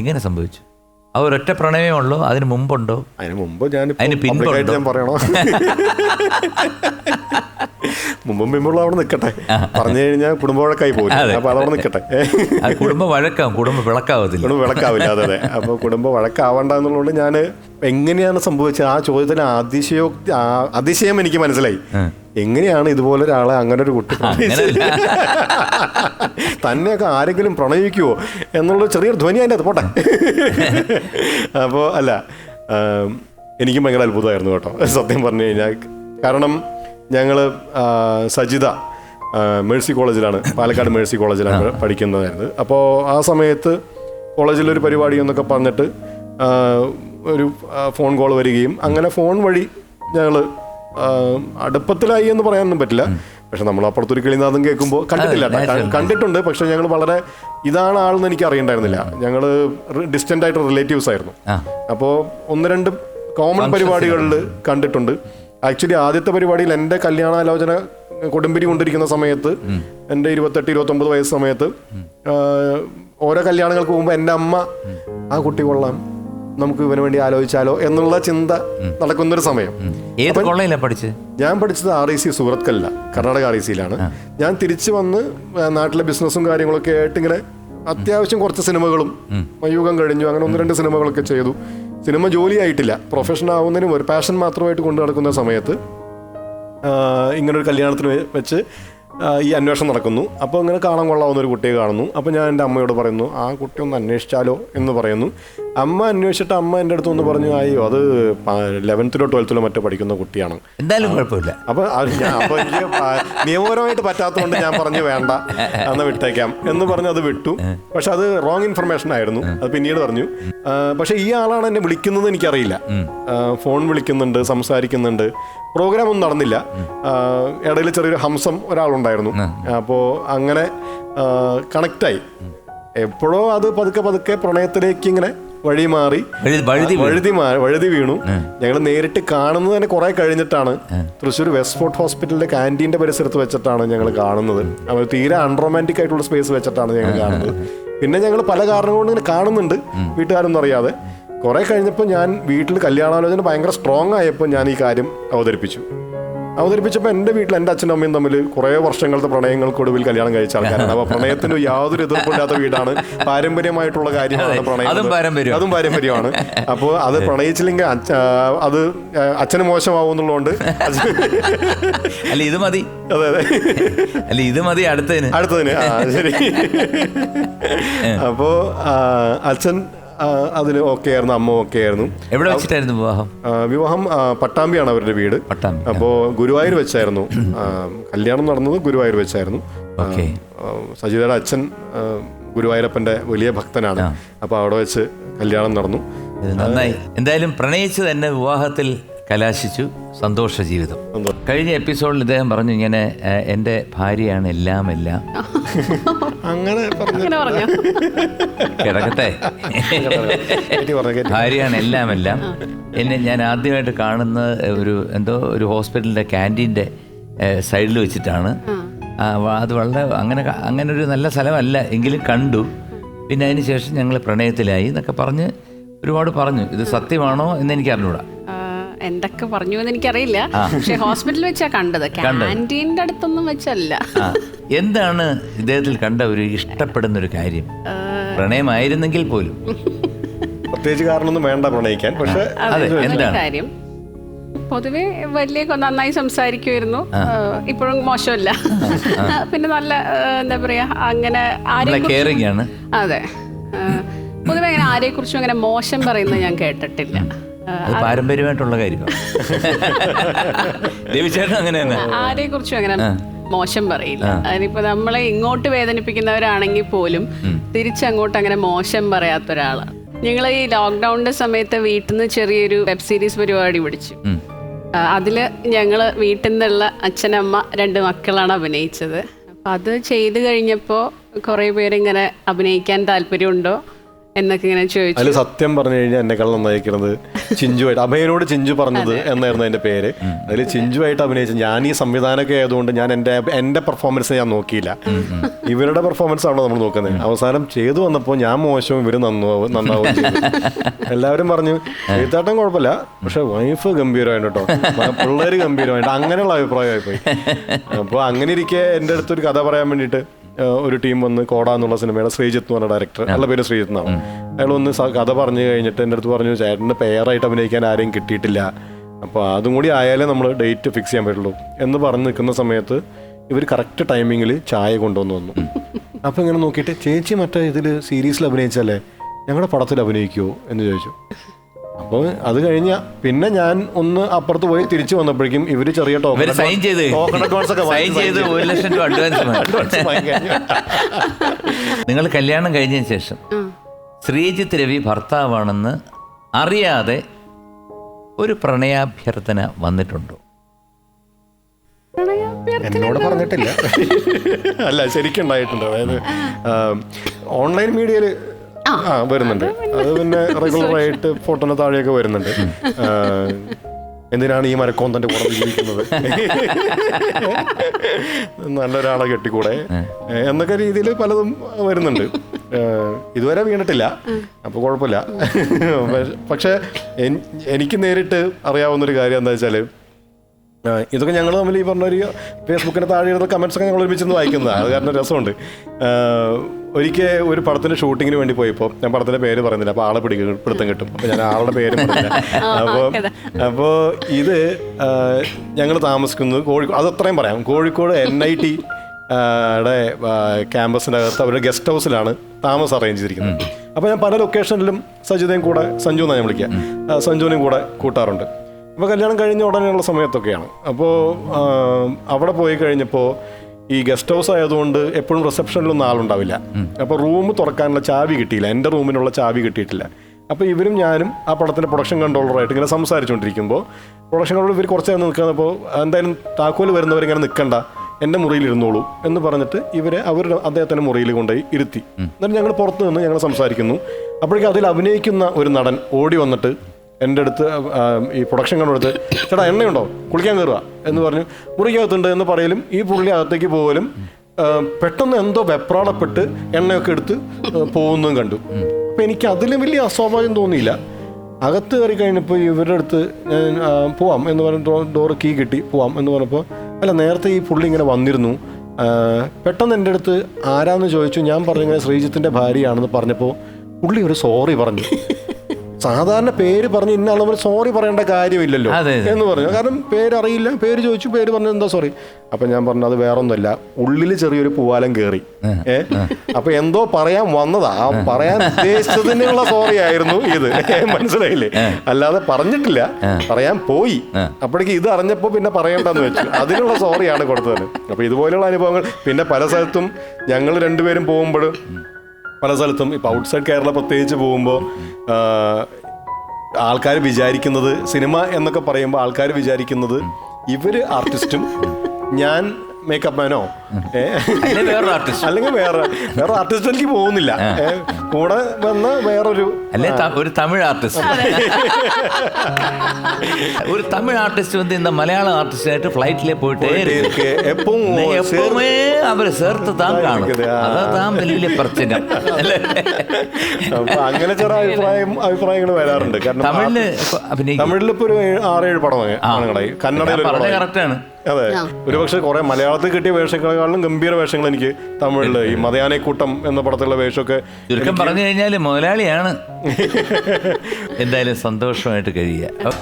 എങ്ങനെ സംഭവിച്ചു? ആ ഒരൊറ്റ പ്രണയമേ ഉള്ളൂ? അതിന് മുമ്പുണ്ടോ? അതിന് മുമ്പ് ഞാൻ അതിന് പിന്നോട്ട് ഞാൻ പറയണോ? മുമ്പും പിമ്പുള്ള അവിടെ നിൽക്കട്ടെ പറഞ്ഞു കഴിഞ്ഞാൽ കുടുംബ വഴക്കായി പോകും അതെ. അപ്പൊ അതവിടെ നിൽക്കട്ടെ കുടുംബ വഴക്കാവും. കുടുംബ വിളക്കാവത്തില്ല. കുടുംബ വഴക്കാവില്ല അതെ അതെ. അപ്പോൾ കുടുംബ വഴക്കാവണ്ട എന്നുള്ളതുകൊണ്ട് ഞാൻ എങ്ങനെയാണ് സംഭവിച്ചത്? ആ ചോദ്യത്തിന് അതിശയോക്തി ആ- അതിശയം എനിക്ക് മനസ്സിലായി. എങ്ങനെയാണ് ഇതുപോലെ ഒരാളെ അങ്ങനെ ഒരു കുട്ടി. തന്നെയൊക്കെ ആരെങ്കിലും പ്രണയിക്കുവോ? എന്നുള്ള ചെറിയൊരു ധ്വനി അതിന്റെ അത് പോട്ടെ. അപ്പോൾ അല്ല എനിക്കും ഭയങ്കര അത്ഭുതമായിരുന്നു കേട്ടോ. സത്യം പറഞ്ഞു കഴിഞ്ഞാൽ. കാരണം ഞങ്ങൾ സജിത മേഴ്സി കോളേജിലാണ്. പാലക്കാട് മേഴ്സി കോളേജിലാണ് പഠിക്കുന്നതായിരുന്നു. അപ്പോൾ ആ സമയത്ത് കോളേജിലൊരു പരിപാടി എന്നൊക്കെ പറഞ്ഞിട്ട് ഒരു ഫോൺ കോൾ വരികയും അങ്ങനെ ഫോൺ വഴി ഞങ്ങൾ അടുപ്പത്തിലായി എന്ന് പറയാനൊന്നും പറ്റില്ല. പക്ഷെ നമ്മൾ അപ്പുറത്തൊരു കിളിനാഥം കേൾക്കുമ്പോൾ കണ്ടിട്ടില്ല. കണ്ടിട്ടുണ്ട്. പക്ഷെ ഞങ്ങൾ വളരെ ഇതാണ് ആളെന്ന് എനിക്ക് അറിയണ്ടായിരുന്നില്ല. ഞങ്ങൾ ഡിസ്റ്റന്റ് ആയിട്ട് റിലേറ്റീവ്സ് ആയിരുന്നു. അപ്പോൾ ഒന്ന് രണ്ട് കോമൺ പരിപാടികളിൽ കണ്ടിട്ടുണ്ട്. ആക്ച്വലി ആദ്യത്തെ പരിപാടിയിൽ എന്റെ കല്യാണാലോചന കൊടുമ്പിരി കൊണ്ടിരിക്കുന്ന സമയത്ത് എന്റെ ഇരുപത്തെട്ട് ഇരുപത്തൊമ്പത് വയസ്സ് സമയത്ത് ഓരോ കല്യാണങ്ങൾക്ക് പോകുമ്പോൾ എന്റെ അമ്മ ആ കുട്ടി കൊള്ളാം. നമുക്ക് ഇവന് വേണ്ടി ആലോചിച്ചാലോ എന്നുള്ള ചിന്ത നടക്കുന്നൊരു സമയം. ഏത് കോളേജിലാണ് പഠിച്ചത് ഞാൻ പഠിച്ചത് ആർ ഐ സി സൂറത്കല്ല കർണാടക ആർ ഐ സിയിലാണ് ഞാൻ തിരിച്ചു വന്ന് നാട്ടിലെ ബിസിനസ്സും കാര്യങ്ങളൊക്കെ ആയിട്ട് ഇങ്ങനെ അത്യാവശ്യം കുറച്ച് സിനിമകളും യുഗം കഴിഞ്ഞു അങ്ങനെ ഒന്ന് രണ്ട് സിനിമകളൊക്കെ ചെയ്തു. സിനിമ ജോലിയായിട്ടില്ല പ്രൊഫഷൻ ആവുന്നതിനും ഒരു പാഷൻ മാത്രമായിട്ട് കൊണ്ടു നടക്കുന്ന സമയത്ത് ഇങ്ങനൊരു കല്യാണത്തിന് വെച്ച് ഈ അന്വേഷണം നടക്കുന്നു. അപ്പോൾ ഇങ്ങനെ കാണാൻ കൊള്ളാവുന്ന ഒരു കുട്ടിയെ കാണുന്നു. അപ്പോൾ ഞാൻ എന്റെ അമ്മയോട് പറയുന്നു ആ കുട്ടി ഒന്ന് അന്വേഷിച്ചാലോ? എന്ന് പറയുന്നു. അമ്മ അന്വേഷിച്ചിട്ട് അമ്മ എന്റെ അടുത്ത് ഒന്ന് പറഞ്ഞു അയ്യോ അത് ലെവൻത്തിലോ ട്വൽത്തിലോ മറ്റോ പഠിക്കുന്ന കുട്ടിയാണ്. എന്തായാലും കുഴപ്പമില്ല. അപ്പൊ ഞാൻ അപ്പൊ എനിക്ക് നിയമപരമായിട്ട് പറ്റാത്തതുകൊണ്ട് ഞാൻ പറഞ്ഞു വേണ്ട എന്നാ വിട്ടേക്കാം. എന്ന് പറഞ്ഞു അത് വിട്ടു. പക്ഷെ അത് റോങ് ഇൻഫർമേഷൻ ആയിരുന്നു. അത് പിന്നീട് പറഞ്ഞു. പക്ഷെ ഈ ആളാണ് എന്നെ വിളിക്കുന്നത് എനിക്കറിയില്ല. ഫോൺ വിളിക്കുന്നുണ്ട് സംസാരിക്കുന്നുണ്ട്. പ്രോഗ്രാം ഒന്നും നടന്നില്ല. ഇടയിൽ ചെറിയൊരു ഹംസം ഒരാളുണ്ടായിരുന്നു. അപ്പോൾ അങ്ങനെ കണക്റ്റായി എപ്പോഴോ അത് പതുക്കെ പതുക്കെ പ്രണയത്തിലേക്ക് ഇങ്ങനെ വഴി മാറി. വഴുതി വഴുതി വീണു. ഞങ്ങൾ നേരിട്ട് കാണുന്നത് തന്നെ കുറെ കഴിഞ്ഞിട്ടാണ്. തൃശ്ശൂർ വെസ്റ്റ് ഫോർട്ട് ഹോസ്പിറ്റലിന്റെ കാന്റീന്റെ പരിസരത്ത് വെച്ചിട്ടാണ് ഞങ്ങൾ കാണുന്നത്. അവർ തീരെ അൺറൊമാന്റിക് ആയിട്ടുള്ള സ്പേസ് വെച്ചിട്ടാണ് ഞങ്ങൾ കാണുന്നത്. പിന്നെ ഞങ്ങൾ പല കാരണങ്ങൾ കൊണ്ട് ഇങ്ങനെ കാണുന്നുണ്ട് വീട്ടുകാരൊന്നും അറിയാതെ. കുറെ കഴിഞ്ഞപ്പോൾ ഞാൻ വീട്ടിൽ കല്യാണാലോചന ഭയങ്കര സ്ട്രോങ് ആയപ്പോൾ ഞാൻ ഈ കാര്യം അവതരിപ്പിച്ചു. അവതരിപ്പിച്ചപ്പോൾ എന്റെ വീട്ടിൽ എന്റെ അച്ഛനും അമ്മയും തമ്മിൽ കുറേ വർഷങ്ങളുടെ പ്രണയങ്ങൾക്കൊടുവിൽ കല്യാണം കഴിച്ച ആൾക്കാരാണ്. അപ്പോൾ പ്രണയത്തിന് യാതൊരു എതിർപ്പില്ലാത്ത വീടാണ്. പാരമ്പര്യമായിട്ടുള്ള കാര്യമാണ് പ്രണയം അതും പാരമ്പര്യം. അതും പാരമ്പര്യമാണ്. അപ്പോൾ അത് പ്രണയിച്ചില്ലെങ്കിൽ അത് അച്ഛന് മോശമാവും എന്നുള്ളതുകൊണ്ട് അല്ല ഇത് മതി. അതെ അതെ. അല്ല ഇത് മതി അടുത്തതിന്. അടുത്തതിന്. ശരി. അപ്പോൾ അച്ഛൻ അതിന് ഓക്കെ ആയിരുന്നു അമ്മ ഓക്കെ ആയിരുന്നു. എവിടെ വെച്ചിട്ടായിരുന്നു വിവാഹം? വിവാഹം പട്ടാമ്പിയാണ് അവരുടെ വീട്. പട്ടാമ്പി അപ്പോൾ ഗുരുവായൂർ വെച്ചായിരുന്നു. കല്യാണം നടന്നത് ഗുരുവായൂർ വെച്ചായിരുന്നു. സജിതയുടെ അച്ഛൻ ഗുരുവായൂരപ്പന്റെ ഗുരുവായൂരപ്പന്റെ വലിയ ഭക്തനാണ്. അപ്പോൾ അവിടെ വെച്ച് കല്യാണം നടന്നു. നന്നായി. എന്തായാലും പ്രണയിച്ച് തന്നെ വിവാഹത്തിൽ കലാശിച്ചു. സന്തോഷ ജീവിതം. കഴിഞ്ഞ എപ്പിസോഡിൽ ഇദ്ദേഹം പറഞ്ഞു ഇങ്ങനെ "ഏഹ്, എന്റെ ഭാര്യയാണ് എല്ലാം എല്ലാം അങ്ങനെ പറഞ്ഞു? കിടക്കട്ടെ. ഭാര്യയാണ് എല്ലാം എല്ലാം എന്നെ ഞാൻ ആദ്യമായിട്ട് കാണുന്ന ഒരു എന്തോ ഒരു ഹോസ്പിറ്റലിന്റെ ക്യാന്റീന്റെ സൈഡിൽ വെച്ചിട്ടാണ്. അത് വളരെ അങ്ങനെ അങ്ങനെ ഒരു നല്ല സ്ഥലമല്ല എങ്കിലും കണ്ടു. പിന്നെ അതിന് ശേഷം ഞങ്ങൾ പ്രണയത്തിലായി എന്നൊക്കെ പറഞ്ഞ് ഒരുപാട് പറഞ്ഞു. ഇത് സത്യമാണോ എന്ന് എനിക്ക് അറിഞ്ഞൂടാ എന്തൊക്കെ പറഞ്ഞു എന്ന് എനിക്കറിയില്ല പക്ഷെ ഹോസ്പിറ്റലിൽ വെച്ചാ കണ്ടത്. ക്യാന്റീന്റെ അടുത്തൊന്നും വെച്ചല്ല. എന്താണ് ഇദ്ദേഹത്തിൽ കണ്ട ഒരു ഇഷ്ടപ്പെടുന്ന ഒരു കാര്യം? പ്രണയമായിരുന്നെങ്കിൽ പോലും. പ്രത്യേകിച്ച് കാരണമൊന്നും വേണ്ട പ്രണയിക്കാൻ പക്ഷെ കാര്യം. പൊതുവെ വലിയ നന്നായി സംസാരിക്കുമായിരുന്നു. ഇപ്പോഴും മോശമല്ല. പിന്നെ നല്ല എന്താ പറയാ അങ്ങനെ അതെ. പൊതുവെ അങ്ങനെ ആരെ കുറിച്ചും അങ്ങനെ മോശം പറയുന്നത് ഞാൻ കേട്ടിട്ടില്ല. പാരമ്പര്യമായിട്ടുള്ള കാര്യമാണ് രവിചേട്ടൻ അങ്ങനെ തന്നെ ആരെ കുറിച്ചും അങ്ങനെ മോശം പറയില്ല. അതിനിപ്പോ നമ്മളെ ഇങ്ങോട്ട് വേദനിപ്പിക്കുന്നവരാണെങ്കിൽ പോലും തിരിച്ചങ്ങോട്ട് അങ്ങനെ മോശം പറയാത്ത ഒരാളാണ് ഞങ്ങൾ ഈ ലോക്ക്ഡൌണിന്റെ സമയത്ത് വീട്ടിൽ നിന്ന് ചെറിയൊരു വെബ് സീരീസ് പരിപാടി പിടിച്ചു. അതിൽ ഞങ്ങൾ വീട്ടിൽ നിന്നുള്ള അച്ഛനമ്മ രണ്ട് മക്കളാണ് അഭിനയിച്ചത്. അപ്പൊ അത് ചെയ്തു കഴിഞ്ഞപ്പോൾ കുറേ പേരിങ്ങനെ അഭിനയിക്കാൻ താല്പര്യമുണ്ടോ? എന്നൊക്കെ ഇങ്ങനെ ചോദിച്ചു. അതിൽ സത്യം പറഞ്ഞു കഴിഞ്ഞാൽ എന്നെക്കാൾ നന്നായിരിക്കുന്നത് ചിഞ്ചുവായിട്ട് അഭയനോട് ചിഞ്ചു പറഞ്ഞത് എന്നായിരുന്നു അതിന്റെ പേര്. അതിൽ ചിഞ്ചുവായിട്ട് അഭിനയിച്ചു ഞാൻ ഈ സംവിധാനമൊക്കെ ആയതുകൊണ്ട് ഞാൻ എന്റെ എന്റെ പെർഫോമൻസ് ഞാൻ നോക്കിയില്ല. ഇവരുടെ പെർഫോമൻസ് ആണോ നമ്മൾ നോക്കുന്നത്? അവസാനം ചെയ്തു വന്നപ്പോൾ ഞാൻ മോശവും ഇവർ നന്നാവും നന്നാവും എല്ലാവരും പറഞ്ഞു എഴുത്താട്ടം കുഴപ്പമില്ല പക്ഷെ വൈഫ് ഗംഭീരമായിട്ട് കേട്ടോ പിള്ളേര് ഗംഭീരമായിട്ട് അങ്ങനെയുള്ള അഭിപ്രായമായി പോയി. അപ്പോൾ അങ്ങനെ ഇരിക്കെ എന്റെ അടുത്തൊരു കഥ പറയാൻ വേണ്ടിയിട്ട് ഒരു ടീം വന്ന് കോട എന്നുള്ള സിനിമയുടെ ശ്രീജിത്ത് എന്ന് പറഞ്ഞ ഡയറക്ടർ അയാളുടെ പേര് ശ്രീജിത്ത് എന്നാണ്. അയാൾ ഒന്ന് കഥ പറഞ്ഞു കഴിഞ്ഞിട്ട് എന്റെ അടുത്ത് പറഞ്ഞു ചേട്ടന്റെ പേരായിട്ട് അഭിനയിക്കാൻ ആരെയും കിട്ടിയിട്ടില്ല. അപ്പോൾ അതും കൂടി ആയാലേ നമ്മൾ ഡേറ്റ് ഫിക്സ് ചെയ്യാൻ പറ്റുള്ളൂ. എന്ന് പറഞ്ഞ് നിൽക്കുന്ന സമയത്ത് ഇവർ കറക്റ്റ് ടൈമിങ്ങിൽ ചായ കൊണ്ടുവന്നു വന്നു. അപ്പോൾ ഇങ്ങനെ നോക്കിയിട്ട് ചേച്ചി മറ്റേ ഇതിൽ സീരീസിൽ അഭിനയിച്ചല്ലേ ഞങ്ങളുടെ പടത്തിൽ അഭിനയിക്കുമോ എന്ന് ചോദിച്ചു. അപ്പോൾ അത് കഴിഞ്ഞ പിന്നെ ഞാൻ ഒന്ന് അപ്പുറത്ത് പോയി തിരിച്ചു വന്നപ്പോഴേക്കും ഇവർ ചെറിയ ടോക്കൺ സൈൻ ചെയ്ത്. ടോക്കൺ അക്കൗണ്ട്സ് ഒക്കെ സൈൻ വാങ്ങി ചെയ്ത് ഒരു ലക്ഷം രൂപ അഡ്വാൻസ് അഡ്വാൻസ് നിങ്ങൾ കല്യാണം കഴിഞ്ഞതിന് ശേഷം ശ്രീജിത്ത് രവി ഭർത്താവാണെന്ന് അറിയാതെ ഒരു പ്രണയാഭ്യർത്ഥന വന്നിട്ടുണ്ടോ? എന്നോട് പറഞ്ഞിട്ടില്ല. അല്ല ശരിക്കും ഉണ്ടായിട്ടുണ്ട്. അതായത് ഓൺലൈൻ മീഡിയയിൽ ആ. വരുന്നുണ്ട്. അത് പിന്നെ റെഗുലർ ആയിട്ട് ഫോട്ടോന് താഴെയൊക്കെ വരുന്നുണ്ട്. എന്തിനാണ് ഈ മരക്കോന്തന്റെ കൂടെ ജീവിക്കുന്നത്? നല്ലൊരാളെ കെട്ടിക്കൂടെ? എന്നൊക്കെ രീതിയിൽ പലതും വരുന്നുണ്ട്. ഇതുവരെ വീണിട്ടില്ല. അപ്പോൾ കുഴപ്പമില്ല. പക്ഷെ എനിക്ക് നേരിട്ട് അറിയാവുന്നൊരു കാര്യം എന്താ വെച്ചാൽ ഇതൊക്കെ ഞങ്ങൾ തമ്മിൽ ഈ പറഞ്ഞ ഒരു ഫേസ്ബുക്കിന്റെ താഴെ എഴുതുന്ന കമൻസ് ഒക്കെ ഞങ്ങൾ ഒരുമിച്ച് വായിക്കുന്നതാണ് അത് കാരണം രസമുണ്ട്. ഒരിക്കൽ ഒരു പടത്തിന്റെ ഷൂട്ടിങ്ങിന് വേണ്ടി പോയപ്പോൾ ഞാൻ പടത്തിന്റെ പേര് പറയുന്നില്ല അപ്പോൾ ആളെ പിടിക്കും പിടുത്തം കിട്ടും. അപ്പോൾ ഞാൻ ആളുടെ പേര് പറഞ്ഞില്ല അപ്പോൾ അപ്പോൾ ഇത് ഞങ്ങൾ താമസിക്കുന്നത് കോഴിക്കോട് അത് അത്രയും പറയാം. കോഴിക്കോട് എൻ ഐ ടി ടെ ക്യാമ്പസിന്റെ അകത്ത് അവരുടെ ഗസ്റ്റ് ഹൗസിലാണ് താമസം അറേഞ്ച് ചെയ്തിരിക്കുന്നത്. അപ്പോൾ ഞാൻ പല ലൊക്കേഷനിലും സജിതയും കൂടെ സഞ്ജു എന്നാണ് ഞാൻ വിളിക്കുക സഞ്ജുവിനെയും കൂടെ കൂട്ടാറുണ്ട്. അപ്പോൾ കല്യാണം കഴിഞ്ഞ ഉടനെയുള്ള സമയത്തൊക്കെയാണ്. അപ്പോൾ അവിടെ പോയി കഴിഞ്ഞപ്പോൾ ഈ ഗസ്റ്റ് ഹൗസ് ആയതുകൊണ്ട് എപ്പോഴും റിസപ്ഷനിലൊന്നും ആളുണ്ടാവില്ല. അപ്പോൾ റൂം തുറക്കാനുള്ള ചാവി കിട്ടിയില്ല. എന്റെ റൂമിനുള്ള ചാവി കിട്ടിയിട്ടില്ല. അപ്പോൾ ഇവരും ഞാനും ആ പടത്തിന്റെ പ്രൊഡക്ഷൻ കൺട്രോളറായിട്ട് ഇങ്ങനെ സംസാരിച്ചുകൊണ്ടിരിക്കുമ്പോൾ പ്രൊഡക്ഷൻ കൺട്രോളർ ഇവർ കുറച്ച് നേരം നിൽക്കുന്നപ്പോൾ എന്തായാലും താക്കോൽ വരുന്നവരിങ്ങനെ നിൽക്കണ്ട എന്റെ മുറിയിൽ ഇരുന്നോളൂ. എന്ന് പറഞ്ഞിട്ട് ഇവരെ അവരുടെ അദ്ദേഹത്തിന്റെ മുറിയിൽ കൊണ്ടുപോയി ഇരുത്തി. എന്നിട്ട് ഞങ്ങൾ പുറത്ത് നിന്ന് ഞങ്ങൾ സംസാരിക്കുന്നു. അപ്പോഴേക്കും അതിൽ അഭിനയിക്കുന്ന ഒരു നടൻ ഓടി വന്നിട്ട് എന്റെ അടുത്ത് ഈ പ്രൊഡക്ഷൻ കണ്ടെടുത്ത് ചേട്ടാ എണ്ണയുണ്ടോ? കുളിക്കാൻ കയറുക. എന്ന് പറഞ്ഞു മുറിക്കകത്തുണ്ട് എന്ന് പറയലും ഈ പുള്ളി അകത്തേക്ക് പോകലും പെട്ടെന്ന് എന്തോ വെപ്രാളപ്പെട്ട് എണ്ണയൊക്കെ എടുത്ത് പോകുന്നതും കണ്ടു. അപ്പം എനിക്ക് അതിലും വലിയ അസ്വാഭാവികം തോന്നിയില്ല. അകത്ത് കയറി കഴിഞ്ഞപ്പോൾ ഇവരുടെ അടുത്ത് ഞാൻ പോവാം എന്ന് പറഞ്ഞ ഡോർ കീ കിട്ടി പോവാം എന്ന് പറഞ്ഞപ്പോൾ അല്ല നേരത്തെ ഈ പുള്ളി ഇങ്ങനെ വന്നിരുന്നു. പെട്ടെന്ന് എന്റെ അടുത്ത് ആരാന്ന് ചോദിച്ചു ഞാൻ പറഞ്ഞു ഇങ്ങനെ ശ്രീജിത്തിന്റെ ഭാര്യയാണെന്ന് പറഞ്ഞപ്പോൾ പുള്ളി ഒരു സോറി പറഞ്ഞു. സാധാരണ പേര് പറഞ്ഞ് ഇന്ന ആളെ സോറി പറയേണ്ട കാര്യമില്ലല്ലോ. എന്ന് പറഞ്ഞു. കാരണം പേരറിയില്ല പേര് ചോദിച്ചു പേര് പറഞ്ഞു എന്താ സോറി അപ്പൊ ഞാൻ പറഞ്ഞു അത് വേറൊന്നുമല്ല. ഉള്ളിൽ ചെറിയൊരു പൂവാലം കേറി. ഏ? അപ്പൊ എന്തോ പറയാൻ വന്നതാ. ആ പറയാൻ ഉദ്ദേശിച്ചതിനുള്ള സോറി ആയിരുന്നു ഇത്. മനസ്സിലായില്ലേ? അല്ലാതെ പറഞ്ഞിട്ടില്ല. പറയാൻ പോയി. അപ്പോഴേക്ക് ഇത് അറിഞ്ഞപ്പോ പിന്നെ പറയണ്ടെന്ന് വെച്ചു. അതിനുള്ള സോറിയാണ് കൊടുത്തത്. അപ്പൊ ഇതുപോലെയുള്ള അനുഭവങ്ങൾ പിന്നെ പല സ്ഥലത്തും ഞങ്ങൾ രണ്ടുപേരും പോകുമ്പോഴും പല സ്ഥലത്തും ഇപ്പൊ ഔട്ട്സൈഡ് കേരള പ്രത്യേകിച്ച് പോകുമ്പോൾ ആൾക്കാർ വിചാരിക്കുന്നത് സിനിമ എന്നൊക്കെ പറയുമ്പോൾ ആൾക്കാർ വിചാരിക്കുന്നത് ഇവർ ആർട്ടിസ്റ്റും ഞാൻ മേക്കപ്പ് മാനോ അല്ലെങ്കിൽ വേറെ വേറെ ആർട്ടിസ്റ്റിലേക്ക് പോകുന്നില്ല. കൂടെ വന്ന വേറൊരു അല്ലെ ഒരു തമിഴ് ആർട്ടിസ്റ്റ് ഒരു തമിഴ് ആർട്ടിസ്റ്റ് വന്ന് இந்த മലയാളം ആർട്ടിസ്റ്റായിട്ട് ഫ്ലൈറ്റിലെ പോയിട്ട് போயிட்டே இருக்கு അവർ ചേർത്ത് താൻ കാണും. അതാ വലിയ പ്രശ്നം. അങ്ങനെ ചെറിയ അഭിപ്രായം അഭിപ്രായങ്ങൾ വരാറുണ്ട്. കാരണം തമിഴിൽ തമിഴിൽ ഒരു ആറേഴ് പടം കന്നഡ കറക്റ്റാണ് അതെ. ഒരുപക്ഷെ കുറെ മലയാളത്തിൽ കിട്ടിയ വേഷങ്ങളെക്കാളും ഗംഭീര വേഷങ്ങൾ എനിക്ക് തമിഴിൽ ഈ മതയാനക്കൂട്ടം എന്ന പടത്തിലുള്ള വേഷമൊക്കെ ചുരുക്കം പറഞ്ഞു കഴിഞ്ഞാൽ മുതലാളിയാണ്. എന്തായാലും സന്തോഷമായിട്ട് കഴിയുക.